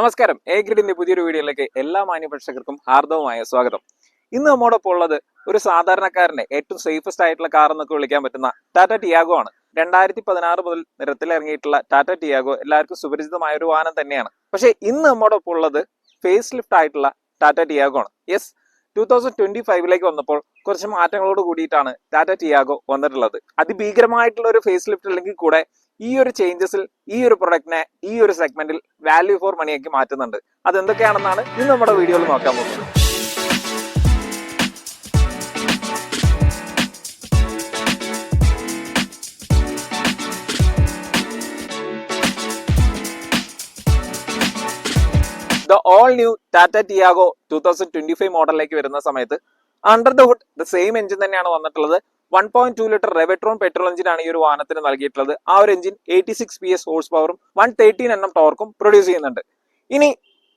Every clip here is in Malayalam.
നമസ്കാരം. എ ഗ്രിഡിന്റെ പുതിയൊരു വീഡിയോയിലേക്ക് എല്ലാ മാന്യപ്രേക്ഷകർക്കും ഹാർദവമായ സ്വാഗതം. ഇന്ന് നമ്മോടൊപ്പം ഉള്ളത് ഒരു സാധാരണക്കാരന്റെ ഏറ്റവും സേഫസ്റ്റ് ആയിട്ടുള്ള കാർ എന്നൊക്കെ വിളിക്കാൻ പറ്റുന്ന ടാറ്റ ടിയാഗോ ആണ്. രണ്ടായിരത്തി പതിനാറ് മുതൽ നിരത്തിലിറങ്ങിയിട്ടുള്ള ടാറ്റ ടിയാഗോ എല്ലാവർക്കും സുപരിചിതമായ ഒരു വാഹനം തന്നെയാണ്. പക്ഷേ ഇന്ന് നമ്മോടൊപ്പം ഉള്ളത് ഫേസ് ലിഫ്റ്റ് ആയിട്ടുള്ള ടാറ്റ ടിയാഗോ ആണ്. യെസ് ടൂ തൗസൻഡ് ട്വന്റി ഫൈവിലേക്ക് വന്നപ്പോൾ കുറച്ച് മാറ്റങ്ങളോട് കൂടിയിട്ടാണ് ടാറ്റ ടിയാഗോ വന്നിട്ടുള്ളത്. അതിഭീകരമായിട്ടുള്ള ഒരു ഫേസ് ലിഫ്റ്റ് അല്ലെങ്കിൽ കൂടെ ഈ ഒരു ചേഞ്ചസിൽ ഈ ഒരു പ്രൊഡക്റ്റിനെ ഈ ഒരു സെഗ്മെന്റിൽ വാല്യൂ ഫോർ മണിയാക്കി മാറ്റുന്നുണ്ട്. അതെന്തൊക്കെയാണെന്നാണ് ഇന്ന് നമ്മുടെ വീഡിയോയിൽ നോക്കാൻ പോകുന്നത്. The all new Tata Tiago two thousand twenty five മോഡലിലേക്ക് വരുന്ന സമയത്ത് under the hood the same engine തന്നെയാണ് വന്നിട്ടുള്ളത്. One point two litre Revotron petrol എഞ്ചിനാണ് ഈ ഒരു വാഹനത്തിന് നൽകിയിട്ടുള്ളത്. ആ ഒരു engine eighty six P S horse പവറും വൺ തേർട്ടീൻ എണ്ണം ടോർക്കും പ്രൊഡ്യൂസ് ചെയ്യുന്നുണ്ട്. ഇനി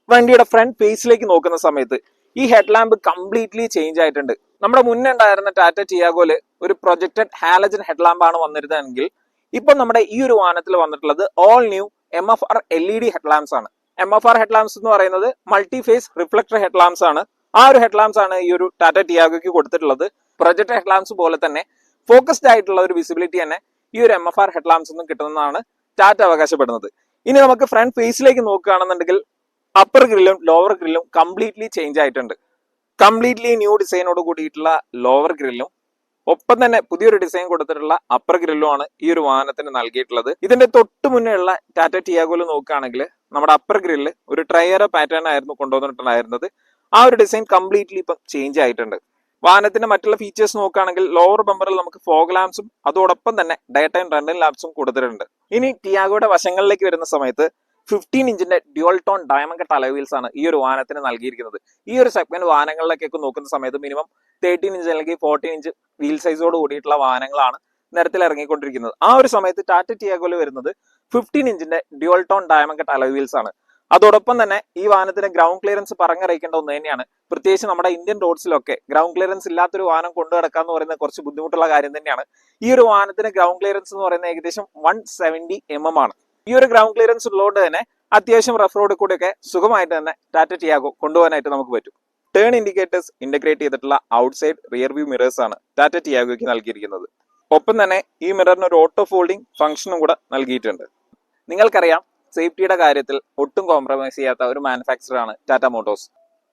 വണ്ടിയുടെ ഫ്രണ്ട് ഫേസിലേക്ക് നോക്കുന്ന സമയത്ത് ഈ ഹെഡ് ലാമ്പ് കംപ്ലീറ്റ്ലി ചേഞ്ച് ആയിട്ടുണ്ട്. നമ്മുടെ മുന്നേ ഉണ്ടായിരുന്ന ടാറ്റ ടിയാഗോൽ ഒരു പ്രൊജക്റ്റഡ് ഹാലജൻ ഹെഡ് ആണ് വന്നിരുന്നതെങ്കിൽ ഇപ്പം നമ്മുടെ ഈ ഒരു വാഹനത്തിൽ വന്നിട്ടുള്ളത് all new M F R L E D head ആണ് എം എഫ് ആർ ഹെഡ് എന്ന് പറയുന്നത് മൾട്ടി ഫേസ് റിഫ്ലക്ടർ ഹെഡ് ആണ് ആ ഒരു ഹെഡ് ആണ് ഈ ഒരു ടാറ്റ ടിയാഗോയ്ക്ക് കൊടുത്തിട്ടുള്ളത്. പ്രൊജക്ട് ഹെഡ് ലാംപ്സ് പോലെ തന്നെ ഫോക്കസ്ഡ് ആയിട്ടുള്ള ഒരു വിസിബിലിറ്റി തന്നെ ഈ ഒരു M F R head lamps ഒന്നും കിട്ടുന്നതാണ് ടാറ്റ അവകാശപ്പെടുന്നത്. ഇനി നമുക്ക് ഫ്രണ്ട് ഫേസിലേക്ക് നോക്കുകയാണെന്നുണ്ടെങ്കിൽ അപ്പർ ഗ്രില്ലും ലോവർ ഗ്രില്ലും കംപ്ലീറ്റ്ലി ചേഞ്ച് ആയിട്ടുണ്ട്. കംപ്ലീറ്റ്ലി ന്യൂ ഡിസൈനോട് കൂടിയിട്ടുള്ള ലോവർ ഗ്രില്ലും ഒപ്പം തന്നെ പുതിയൊരു ഡിസൈൻ കൊടുത്തിട്ടുള്ള അപ്പർ ഗ്രില്ലുമാണ് ഈ ഒരു വാഹനത്തിന് നൽകിയിട്ടുള്ളത്. ഇതിന്റെ തൊട്ട് മുന്നേ ഉള്ള ടാറ്റ ടിയാഗോയിൽ നോക്കുകയാണെങ്കിൽ നമ്മുടെ അപ്പർ ഗ്രില്ല് ഒരു ട്രയറോ പാറ്റേൺ ആയിരുന്നു കൊണ്ടുവന്നിട്ടുണ്ടായിരുന്നത്. ആ ഒരു ഡിസൈൻ കംപ്ലീറ്റ്ലി ഇപ്പം ചേഞ്ച് ആയിട്ടുണ്ട്. വാഹനത്തിന്റെ മറ്റുള്ള ഫീച്ചേഴ്സ് നോക്കുകയാണെങ്കിൽ ലോവർ ബമ്പറിൽ നമുക്ക് ഫോഗ് ലാംസും അതോടൊപ്പം തന്നെ ഡേ ടൈം റണ്ണിംഗ് ലാംസും കൊടുത്തിട്ടുണ്ട്. ഇനി ടിയാഗോയുടെ വശങ്ങളിലേക്ക് വരുന്ന സമയത്ത് fifteen ഇഞ്ചിന്റെ dual tone diamond cut alloy wheels ആണ് ഈ ഒരു വാഹനത്തിന് നൽകിയിരിക്കുന്നത്. ഈ ഒരു സെഗ്മെന്റ് വാഹനങ്ങളിലേക്കൊക്കെ നോക്കുന്ന സമയത്ത് മിനിമം തേർട്ടീൻ ഇഞ്ച് അല്ലെങ്കിൽ ഫോർട്ടീൻ ഇഞ്ച് വീൽ സൈസോട് കൂടിയിട്ടുള്ള വാഹനങ്ങളാണ് നിരത്തിൽ ഇറങ്ങിക്കൊണ്ടിരിക്കുന്നത്. ആ ഒരു സമയത്ത് ടാറ്റ ടിയാഗോയിൽ വരുന്നത് fifteen ഇഞ്ചിന്റെ dual tone diamond cut alloy wheels ആണ്. അതോടൊപ്പം തന്നെ ഈ വാഹനത്തിന് ഗ്രൗണ്ട് ക്ലിയറൻസ് പറഞ്ഞറിയിക്കേണ്ട ഒന്ന് തന്നെയാണ്. പ്രത്യേകിച്ച് നമ്മുടെ ഇന്ത്യൻ റോഡ്സിലൊക്കെ ഗ്രൗണ്ട് ക്ലിയറൻസ് ഇല്ലാത്തൊരു വാഹനം കൊണ്ടു കിടക്കുക എന്ന് പറയുന്നത് കുറച്ച് ബുദ്ധിമുട്ടുള്ള കാര്യം തന്നെയാണ്. ഈ ഒരു വാഹനത്തിന് ഗ്രൗണ്ട് ക്ലിയറൻസ് എന്ന് പറയുന്നത് ഏകദേശം വൺ സെവന്റി എം എം ആണ്. ഈ ഒരു ഗ്രൗണ്ട് ക്ലിയറൻസ് ഉള്ളതുകൊണ്ട് തന്നെ അത്യാവശ്യം റഫ് റോഡിൽ കൂടെയൊക്കെ സുഖമായിട്ട് തന്നെ ടാറ്റ ടിയാഗോ കൊണ്ടുപോകാനായിട്ട് നമുക്ക് പറ്റും. ടേൺ ഇൻഡിക്കേറ്റേഴ്സ് ഇന്റഗ്രേറ്റ് ചെയ്തിട്ടുള്ള outside rear view mirrors ആണ് ടാറ്റ ടിയാഗോയ്ക്ക് നൽകിയിരിക്കുന്നത്. ഒപ്പം തന്നെ ഈ മിററിന് ഒരു ഓട്ടോ ഫോൾഡിംഗ് ഫംഗ്ഷനും കൂടെ നൽകിയിട്ടുണ്ട്. നിങ്ങൾക്കറിയാം സേഫ്റ്റിയുടെ കാര്യത്തിൽ ഒട്ടും കോംപ്രമൈസ് ചെയ്യാത്ത ഒരു മാനുഫാക്ചർ ആണ് ടാറ്റ മോട്ടോഴ്സ്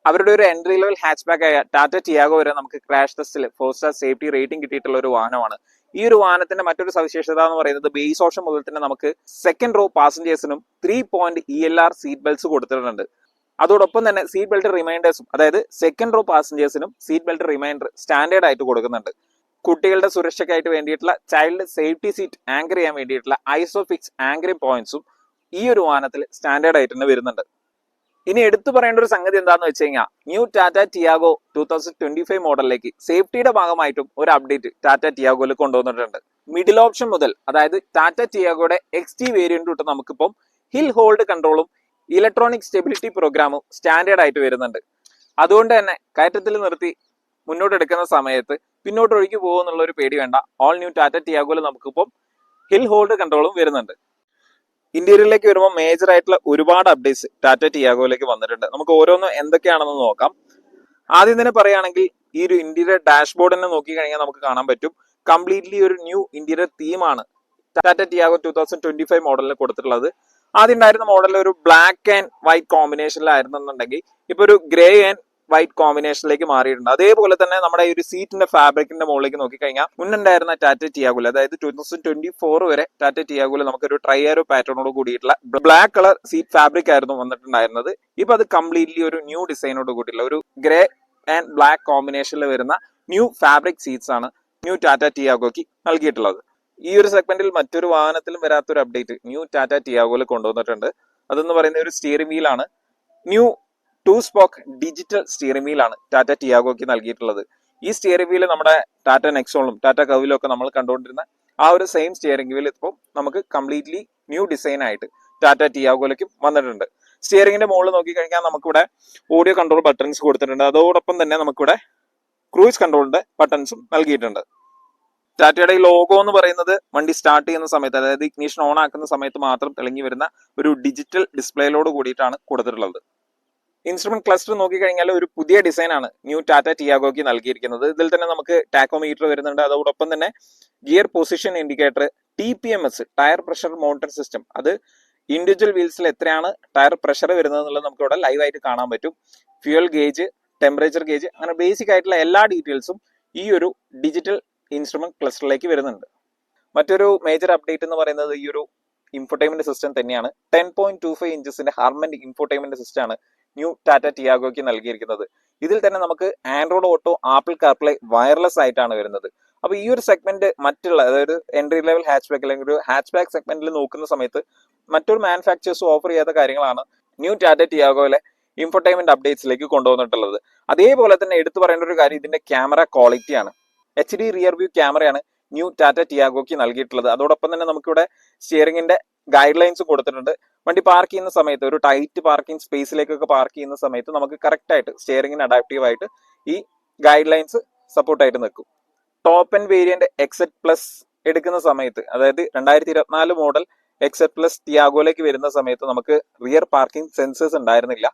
അവരുടെ ഒരു എൻട്രി ലെവൽ ഹാച്ച് ബാക്ക് ആയ ടാറ്റ ടിയാഗോ വരെ നമുക്ക് ക്രാഷ് ടെസ്റ്റിൽ ഫോർ സ്റ്റാർ സേഫ്റ്റി റേറ്റിംഗ് കിട്ടിയിട്ടുള്ള ഒരു വാഹനമാണ്. ഈ ഒരു വാഹനത്തിന്റെ മറ്റൊരു സവിശേഷത എന്ന് പറയുന്നത് ബേസ് ഓപ്ഷൻ മുതൽ തന്നെ നമുക്ക് second row പാസഞ്ചേഴ്സിനും three point E L R seat belts കൊടുത്തിട്ടുണ്ട്. അതോടൊപ്പം തന്നെ സീറ്റ് ബെൽറ്റ് റിമൈൻഡേഴ്സും അതായത് സെക്കൻഡ് റോ പാസഞ്ചേഴ്സിനും സീറ്റ് ബെൽറ്റ് റിമൈൻഡർ സ്റ്റാൻഡേർഡ് ആയിട്ട് കൊടുക്കുന്നുണ്ട്. കുട്ടികളുടെ സുരക്ഷയ്ക്കായിട്ട് വേണ്ടിയിട്ടുള്ള ചൈൽഡ് സേഫ്റ്റി സീറ്റ് ആങ്കർ ചെയ്യാൻ വേണ്ടിയിട്ടുള്ള ഐസോഫിക്സ് ആങ്കറിംഗ് പോയിന്റ്സും ഈ ഒരു വാഹനത്തിൽ സ്റ്റാൻഡേർഡ് ആയിട്ട് തന്നെ വരുന്നുണ്ട്. ഇനി എടുത്തു പറയേണ്ട ഒരു സംഗതി എന്താന്ന് വെച്ച് കഴിഞ്ഞാൽ new Tata Tiago two thousand twenty five മോഡലിലേക്ക് സേഫ്റ്റിയുടെ ഭാഗമായിട്ടും ഒരു അപ്ഡേറ്റ് ടാറ്റ ടിയാഗോയിൽ കൊണ്ടുവന്നിട്ടുണ്ട്. മിഡിൽ ഓപ്ഷൻ മുതൽ അതായത് ടാറ്റ ടിയാഗോയുടെ എക്സ് ടി വേരിയന്റ് തൊട്ട് നമുക്കിപ്പം ഹിൽ ഹോൾഡ് കൺട്രോളും ഇലക്ട്രോണിക് സ്റ്റെബിലിറ്റി പ്രോഗ്രാമും സ്റ്റാൻഡേർഡ് ആയിട്ട് വരുന്നുണ്ട്. അതുകൊണ്ട് തന്നെ കയറ്റത്തിൽ നിർത്തി മുന്നോട്ട് എടുക്കുന്ന സമയത്ത് പിന്നോട്ട് ഒഴുകി പോകുമെന്നുള്ള ഒരു പേടി വേണ്ട. ഓൾ ന്യൂ ടാറ്റ ടിയാഗോയിൽ നമുക്കിപ്പം ഹിൽ ഹോൾഡ് കൺട്രോളും വരുന്നുണ്ട്. ഇന്റീരിയറിലേക്ക് വരുമ്പോൾ മേജർ ആയിട്ടുള്ള ഒരുപാട് അപ്ഡേറ്റ്സ് ടാറ്റ ടിയാഗോയിലേക്ക് വന്നിട്ടുണ്ട്. നമുക്ക് ഓരോന്നും എന്തൊക്കെയാണെന്ന് നോക്കാം. ആദ്യം തന്നെ പറയുകയാണെങ്കിൽ ഈ ഒരു ഇന്റീരിയർ ഡാഷ്ബോർഡിനെ നോക്കി കഴിഞ്ഞാൽ നമുക്ക് കാണാൻ പറ്റും. കംപ്ലീറ്റ്ലി ഒരു new interior തീമാണ് Tata Tiago two thousand twenty five മോഡലിൽ കൊടുത്തിട്ടുള്ളത്. ആദ്യം ഉണ്ടായിരുന്ന മോഡലിൽ ഒരു ബ്ലാക്ക് ആൻഡ് വൈറ്റ് കോമ്പിനേഷനിലായിരുന്നുണ്ടെങ്കിൽ ഇപ്പൊ ഒരു ഗ്രേ ആൻഡ് വൈറ്റ് കോമ്പിനേഷനിലേക്ക് മാറിയിട്ടുണ്ട്. അതേപോലെ തന്നെ നമ്മുടെ ഈ ഒരു സീറ്റിന്റെ ഫാബ്രിക്കിന്റെ മുകളിലേക്ക് നോക്കിക്കഴിഞ്ഞാൽ മുന്നുണ്ടായിരുന്ന ടാറ്റ ടിയാഗുല? അതായത് ടൂ തൗസൻഡ് ട്വന്റി ഫോർ വരെ ടാറ്റ ടിയാഗുല നമുക്കൊരു ട്രൈയാരോ പാറ്റേണോട് കൂടിയിട്ടുള്ള ബ്ലാക്ക് കളർ സീറ്റ് ഫാബ്രിക് ആയിരുന്നു വന്നിട്ടുണ്ടായിരുന്നത്. ഇപ്പൊ അത് കംപ്ലീറ്റ്ലി ഒരു ന്യൂ ഡിസൈനോട് കൂടിയുള്ള ഒരു ഗ്രേ ആൻഡ് ബ്ലാക്ക് കോമ്പിനേഷനിൽ വരുന്ന ന്യൂ ഫാബ്രിക് സീറ്റ്സ് ആണ് ന്യൂ ടാറ്റ ടിയാഗോക്ക് നൽകിയിട്ടുള്ളത്. ഈ ഒരു സെഗ്മെന്റിൽ മറ്റൊരു വാഹനത്തിലും വരാത്തൊരു അപ്ഡേറ്റ് ന്യൂ ടാറ്റ ടിയാഗോയിൽ കൊണ്ടുവന്നിട്ടുണ്ട്. അതെന്ന് പറയുന്ന ഒരു steering വീലാണ് new two spoke digital steering വീലാണ് Tata ടിയാഗോക്ക് നൽകിയിട്ടുള്ളത്. ഈ സ്റ്റിയറിംഗ് വീൽ നമ്മുടെ ടാറ്റ നെക്സോണിലും ടാറ്റ കവിലും ഒക്കെ നമ്മൾ കണ്ടുകൊണ്ടിരുന്ന ആ ഒരു സെയിം സ്റ്റിയറിംഗ് വീൽ ഇപ്പോൾ നമുക്ക് കംപ്ലീറ്റ്ലി ന്യൂ ഡിസൈൻ ആയിട്ട് ടാറ്റ ടിയാഗോയിലേക്കും വന്നിട്ടുണ്ട്. സ്റ്റിയറിംഗിന്റെ മുകളിൽ നോക്കിക്കഴിഞ്ഞാൽ നമുക്കിവിടെ ഓഡിയോ കൺട്രോൾ ബട്ടൺസ് കൊടുത്തിട്ടുണ്ട്. അതോടൊപ്പം തന്നെ നമുക്കിവിടെ ക്രൂയിസ് കൺട്രോളിന്റെ ബട്ടൺസും നൽകിയിട്ടുണ്ട്. ടാറ്റയുടെ ഈ ലോഗോ എന്ന് പറയുന്നത് വണ്ടി സ്റ്റാർട്ട് ചെയ്യുന്ന സമയത്ത് അതായത് ഇഗ്നീഷൻ ഓൺ ആക്കുന്ന സമയത്ത് മാത്രം തിളങ്ങി വരുന്ന ഒരു ഡിജിറ്റൽ ഡിസ്പ്ലേയിലോട് കൂടിയിട്ടാണ് കൊടുത്തിട്ടുള്ളത്. ഇൻസ്ട്രുമെന്റ് ക്ലസ്റ്റർ നോക്കിക്കഴിഞ്ഞാൽ ഒരു പുതിയ ഡിസൈൻ ആണ് ന്യൂ ടാറ്റ ടിയാഗോക്ക് നൽകിയിരിക്കുന്നത്. ഇതിൽ തന്നെ നമുക്ക് ടാക്കോമീറ്റർ വരുന്നുണ്ട്. അതോടൊപ്പം തന്നെ gear position indicator T P M S tyre pressure monitor system അത് ഇൻഡിവിജ്വൽ വീൽസിൽ എത്രയാണ് ടയർ പ്രഷർ വരുന്നത് എന്നുള്ളത് നമുക്ക് ഇവിടെ ലൈവ് ആയിട്ട് കാണാൻ പറ്റും. ഫ്യൂൽ ഗേജ് ടെമ്പറേച്ചർ ഗേജ് അങ്ങനെ ബേസിക് ആയിട്ടുള്ള എല്ലാ ഡീറ്റെയിൽസും ഈ ഒരു ഡിജിറ്റൽ ഇൻസ്ട്രുമെന്റ് ക്ലസ്റ്ററിലേക്ക് വരുന്നുണ്ട്. മറ്റൊരു മേജർ അപ്ഡേറ്റ് എന്ന് പറയുന്നത് ഈ ഒരു ഇൻഫോർടൈൻമെന്റ് സിസ്റ്റം തന്നെയാണ്. ടെൻ പോയിന്റ് ടു ഫൈവ് ഇഞ്ചസിന്റെ ഹാർമൻ ഇൻഫോർടൈൻമെന്റ് സിസ്റ്റം ആണ് ന്യൂ ടാറ്റ ടിയാഗോയ്ക്ക് നൽകിയിരിക്കുന്നത്. ഇതിൽ തന്നെ നമുക്ക് Android Auto Apple CarPlay wireless ആയിട്ടാണ് വരുന്നത്. അപ്പൊ ഈ ഒരു സെഗ്മെന്റ് മറ്റുള്ള അതായത് എൻട്രി ലെവൽ ഹാച്ച് ബാക്ക് അല്ലെങ്കിൽ ഒരു ഹാച്ച് ബാക്ക് സെഗ്മെന്റിൽ നോക്കുന്ന സമയത്ത് മറ്റൊരു മാനുഫാക്ചേഴ്സ് ഓഫർ ചെയ്യാത്ത കാര്യങ്ങളാണ് ന്യൂ ടാറ്റ ടിയാഗോയിലെ ഇൻഫോർടൈൻമെന്റ് അപ്ഡേറ്റ്സിലേക്ക് കൊണ്ടുവന്നിട്ടുള്ളത്. അതേപോലെ തന്നെ എടുത്തു പറയേണ്ട ഒരു കാര്യം ഇതിന്റെ ക്യാമറ ക്വാളിറ്റിയാണ് എച്ച് ഡി റിയർ വ്യൂ ക്യാമറയാണ് ന്യൂ ടാറ്റ ടിയാഗോക്ക് നൽകിയിട്ടുള്ളത്. അതോടൊപ്പം തന്നെ നമുക്കിവിടെ സ്റ്റിയറിംഗിന്റെ ഗൈഡ് ലൈൻസും കൊടുത്തിട്ടുണ്ട്. വണ്ടി പാർക്ക് ചെയ്യുന്ന സമയത്ത് ഒരു ടൈറ്റ് പാർക്കിംഗ് സ്പേസിലേക്കൊക്കെ പാർക്ക് ചെയ്യുന്ന സമയത്ത് നമുക്ക് കറക്റ്റ് ആയിട്ട് സ്റ്റിയറിംഗിന് അഡാപ്റ്റീവ് ആയിട്ട് ഈ ഗൈഡ് ലൈൻസ് സപ്പോർട്ടായിട്ട് നിൽക്കും. Top end variant X Z plus എടുക്കുന്ന സമയത്ത് അതായത് രണ്ടായിരത്തി ഇരുപത്തിനാല് മോഡൽ എക്സെറ്റ് പ്ലസ് ടിയാഗോയിലേക്ക് വരുന്ന സമയത്ത് നമുക്ക് റിയർ പാർക്കിംഗ് സെൻസേഴ്സ് ഉണ്ടായിരുന്നില്ല.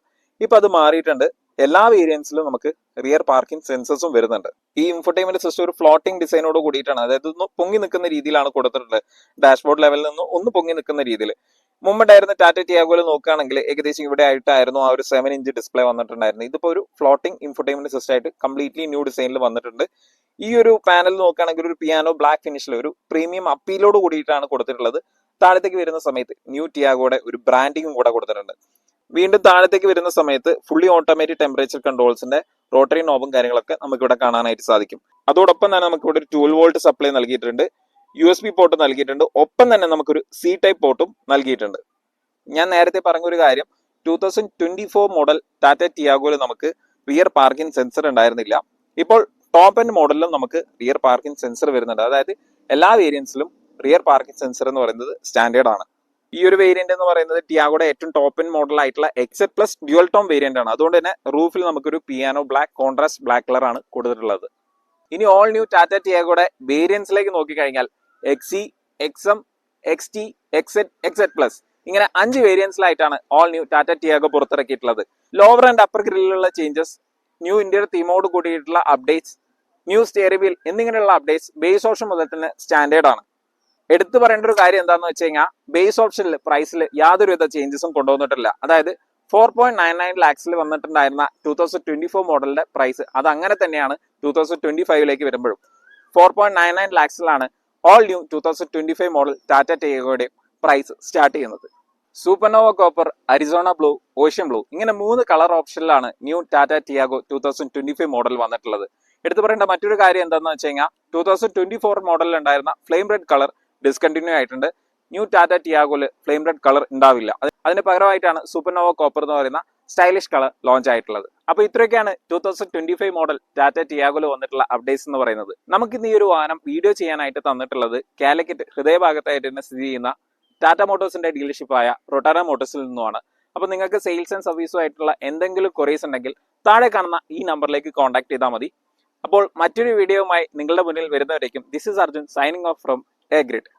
ഇപ്പൊ അത് മാറിയിട്ടുണ്ട്. എല്ലാ വേരിയൻസിലും നമുക്ക് റിയർ പാർക്കിംഗ് സെൻസേഴ്സും വരുന്നുണ്ട്. ഈ ഇൻഫർടൈൻമെന്റ് സിസ്റ്റം ഒരു ഫ്ലോട്ടിംഗ് ഡിസൈനോട് കൂടിയിട്ടാണ്. അതായത് ഒന്ന് പൊങ്ങി നിൽക്കുന്ന രീതിയിലാണ് കൊടുത്തിട്ടുള്ളത്. ഡാഷ്ബോർഡ് ലെവലിൽ നിന്ന് ഒന്ന് പൊങ്ങി നിൽക്കുന്ന രീതിയിൽ. മുമ്പുണ്ടായിരുന്ന ടാറ്റ ടിയാഗോയിൽ നോക്കുകയാണെങ്കിൽ ഏകദേശം ഇവിടെ ആയിട്ടായിരുന്നു ആ ഒരു സെവൻ ഇഞ്ച് ഡിസ്പ്ലേ വന്നിട്ടുണ്ടായിരുന്നത്. ഇതിപ്പോ ഒരു ഫ്ലോട്ടിംഗ് ഇൻഫർടൈൻമെന്റ് സിസ്റ്റം ആയിട്ട് കംപ്ലീറ്റ്ലി ന്യൂ ഡിസൈനിൽ വന്നിട്ടുണ്ട്. ഈ ഒരു പാനൽ നോക്കുകയാണെങ്കിൽ ഒരു പിയാനോ ബ്ലാക്ക് ഫിനിഷിൽ ഒരു പ്രീമിയം അപ്പീലോട് കൂടിയിട്ടാണ് കൊടുത്തിട്ടുള്ളത്. താഴത്തേക്ക് വരുന്ന സമയത്ത് ന്യൂ ടിയാഗോയുടെ ഒരു ബ്രാൻഡിങ്ങും കൂടെ കൊടുത്തിട്ടുണ്ട്. വീണ്ടും താഴത്തേക്ക് വരുന്ന സമയത്ത് ഫുള്ളി ഓട്ടോമാറ്റിക് ടെമ്പറേച്ചർ കൺട്രോൾസിന്റെ റോട്ടറി നോബും കാര്യങ്ങളൊക്കെ നമുക്ക് ഇവിടെ കാണാനായിട്ട് സാധിക്കും. അതോടൊപ്പം തന്നെ നമുക്ക് ഇവിടെ ഒരു ട്വൽവ് വോൾട്ട് സപ്ലൈ നൽകിയിട്ടുണ്ട്. യു എസ് ബി പോർട്ട് നൽകിയിട്ടുണ്ട്. ഒപ്പം തന്നെ നമുക്കൊരു സി ടൈപ്പ് പോർട്ടും നൽകിയിട്ടുണ്ട്. ഞാൻ നേരത്തെ പറഞ്ഞ ഒരു കാര്യം two thousand twenty four model Tata ടിയാഗോയിൽ നമുക്ക് റിയർ പാർക്കിംഗ് സെൻസർ ഉണ്ടായിരുന്നില്ല. ഇപ്പോൾ ടോപ്പ് ആൻഡ് മോഡലിലും നമുക്ക് റിയർ പാർക്കിംഗ് സെൻസർ വരുന്നുണ്ട്. അതായത് എല്ലാ വേരിയൻസിലും റിയർ പാർക്കിംഗ് സെൻസർ എന്ന് പറയുന്നത് സ്റ്റാൻഡേർഡ് ആണ്. ഈ ഒരു വേരിയന്റ് എന്ന് പറയുന്നത് ടിയാഗോയുടെ ഏറ്റവും ടോപ്പ് എൻ മോഡൽ ആയിട്ടുള്ള X Z plus dual tone variant ആണ്. അതുകൊണ്ട് തന്നെ റൂഫിൽ നമുക്കൊരു piano black contrast black colour ആണ് കൊടുത്തിട്ടുള്ളത്. ഇനി ഓൾ ന്യൂ ടാറ്റ ടിയാഗോയുടെ വേരിയൻസിലേക്ക് നോക്കിക്കഴിഞ്ഞാൽ X E X M X T X Z X Z plus ഇങ്ങനെ അഞ്ച് വേരിയൻസിലായിട്ടാണ് ഓൾ ന്യൂ ടാറ്റ ടിയാഗോ പുറത്തിറക്കിയിട്ടുള്ളത്. ലോവർ ആൻഡ് അപ്പർ ഗ്രില്ലിലുള്ള ചേഞ്ചസ് ന്യൂ ഇന്ത്യയുടെ തീമോട് കൂടിയിട്ടുള്ള അപ്ഡേറ്റ്സ് ന്യൂ സ്റ്റിയറി വീൽ എന്നിങ്ങനെയുള്ള അപ്ഡേറ്റ്സ് ബേസ് ഓപ്ഷൻ മുതൽ തന്നെ സ്റ്റാൻഡേർഡ് ആണ്. എടുത്തു പറയേണ്ട ഒരു കാര്യം എന്താണെന്ന് വെച്ച് കഴിഞ്ഞാൽ ബേസ് ഓപ്ഷനിൽ പ്രൈസിൽ യാതൊരുവിധ ചേഞ്ചസും കൊണ്ടുവന്നിട്ടില്ല. അതായത് ഫോർ പോയിന്റ് നയൻ നയൻ ലാക്സിൽ വന്നിട്ടുണ്ടായിരുന്ന ടൂ തൗസൻഡ് ട്വന്റി ഫോർ മോഡലിന്റെ പ്രൈസ് അത് അങ്ങനെ തന്നെയാണ് ടൂ തൗസൻഡ് ട്വന്റി ഫൈവിലേക്ക് വരുമ്പോഴും. Four point nine nine ലാക്സിലാണ് all new two thousand twenty five model Tata ടേഗോയുടെ price start ചെയ്യുന്നത്. Supernova copper Arizona blue ocean blue ഇങ്ങനെ മൂന്ന് കളർ ഓപ്ഷനിലാണ് new Tata Tiago two thousand twenty five model വന്നിട്ടുള്ളത്. എടുത്തു പറയേണ്ട മറ്റൊരു കാര്യം എന്താണെന്ന് വെച്ച് കഴിഞ്ഞാൽ ടൂ തൗസൻഡ് ട്വന്റി ഫോർ മോഡലിൽ ഉണ്ടായിരുന്ന ഫ്ലെയിം റെഡ് കളർ ഡിസ്കണ്ടിന്യൂ ആയിട്ടുണ്ട്. ന്യൂ ടാറ്റ ടിയാഗോയിൽ ഫ്ലെയിം റെഡ് കളർ ഉണ്ടാവില്ല. അതിന് പകരമായിട്ടാണ് സൂപ്പർനോവ കോപ്പർ എന്ന് പറയുന്ന സ്റ്റൈലിഷ് കളർ ലോഞ്ച് ആയിട്ടുള്ളത്. അപ്പൊ ഇത്രയൊക്കെയാണ് two thousand twenty five model Tata ടിയാഗോൽ വന്നിട്ടുള്ള അപ്ഡേറ്റ്സ് എന്ന് പറയുന്നത്. നമുക്കിന്ന് ഈ ഒരു വാഹനം വീഡിയോ ചെയ്യാനായിട്ട് തന്നിട്ടുള്ളത് കാലിക്കറ്റ് ഹൃദയഭാഗത്തായിട്ട് തന്നെ സ്ഥിതി ചെയ്യുന്ന ടാറ്റ മോട്ടോഴ്സിന്റെ ഡീലർഷിപ്പായ റൊട്ടാന മോട്ടോഴ്സിൽ നിന്നുമാണ്. അപ്പൊ നിങ്ങൾക്ക് സെയിൽസ് ആൻഡ് സർവീസും ആയിട്ടുള്ള എന്തെങ്കിലും കൊറീസ് ഉണ്ടെങ്കിൽ താഴെ കാണുന്ന ഈ നമ്പറിലേക്ക് കോൺടാക്ട് ചെയ്താൽ മതി. അപ്പോൾ മറ്റൊരു വീഡിയോയുമായി നിങ്ങളുടെ മുന്നിൽ വരുന്നവരേക്കും this is Arjun signing off from a grid